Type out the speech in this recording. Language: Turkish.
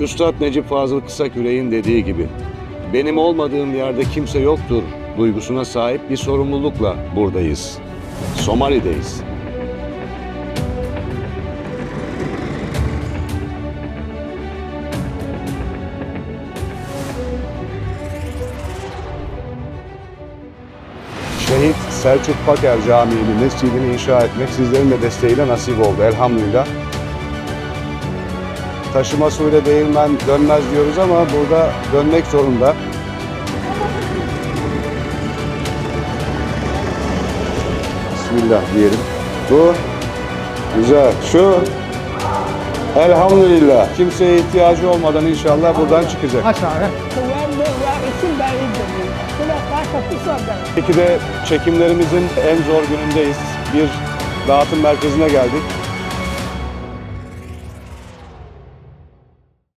Üstad Necip Fazıl Kısaküre'nin dediği gibi, benim olmadığım yerde kimse yoktur duygusuna sahip bir sorumlulukla buradayız. Somali'deyiz. Şehit Selçuk Paker Camii'nin mescidini inşa etmek sizlerin de desteğiyle nasip oldu elhamdülillah. Taşıma suyla değirmen dönmez diyoruz ama burada dönmek zorunda. Bismillah diyelim. Bu güzel. Şu elhamdülillah kimseye ihtiyacı olmadan inşallah buradan çıkacak. Aşağı. Peki de çekimlerimizin en zor günündeyiz. Bir dağıtım merkezine geldik.